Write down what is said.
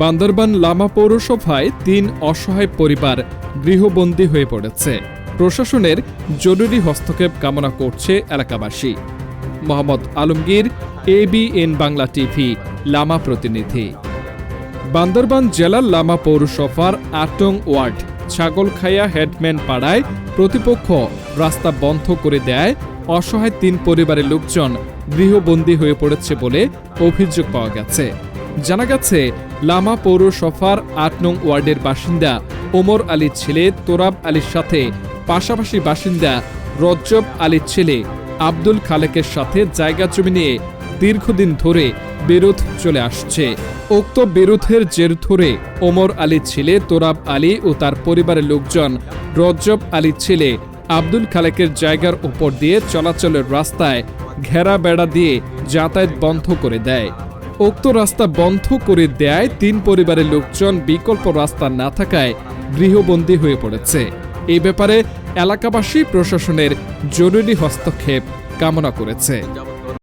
বান্দরবান লামা পৌরসভায় তিন অসহায় পরিবার গৃহবন্দী হয়ে পড়েছে। প্রশাসনের জরুরি হস্তক্ষেপ কামনা করছে এলাকাবাসী। মোহাম্মদ আলমগীর এবিএন বাংলা টিভি, লামা প্রতিনিধি। বান্দরবান জেলার লামা পৌরসভার আটং ওয়ার্ড, ছাগলখাইয়া হেডম্যান পাড়ায় প্রতিপক্ষ রাস্তা বন্ধ করে দেয় অসহায় তিন পরিবারের লোকজন গৃহবন্দী হয়ে পড়েছে বলে অভিযোগ পাওয়া গেছে। জানা গেছে, লামা পৌরসভার আট নং ওয়ার্ডের বাসিন্দা ওমর আলীর ছেলে তোরাব আলীর সাথে, পাশাপাশি বাসিন্দা রজ্জব আলীর ছেলে আব্দুল খালেকের সাথে জায়গা জমি নিয়ে দীর্ঘদিন ধরে বিরোধ চলে আসছে। উক্ত বিরোধের জের ধরে ওমর আলীর ছেলে তোরাব আলী ও তার পরিবারের লোকজন রজ্জব আলীর ছেলে আব্দুল খালেকের জায়গার উপর দিয়ে চলাচলের রাস্তায় ঘেরা বেড়া দিয়ে যাতায়াত বন্ধ করে দেয়। উক্ত রাস্তা বন্ধ করে দেয় তিন পরিবারের লোকজন বিকল্প রাস্তা না থাকায় গৃহবন্দী হয়ে পড়েছে। এই ব্যাপারে এলাকাবাসী প্রশাসনের জরুরি হস্তক্ষেপ কামনা করেছে।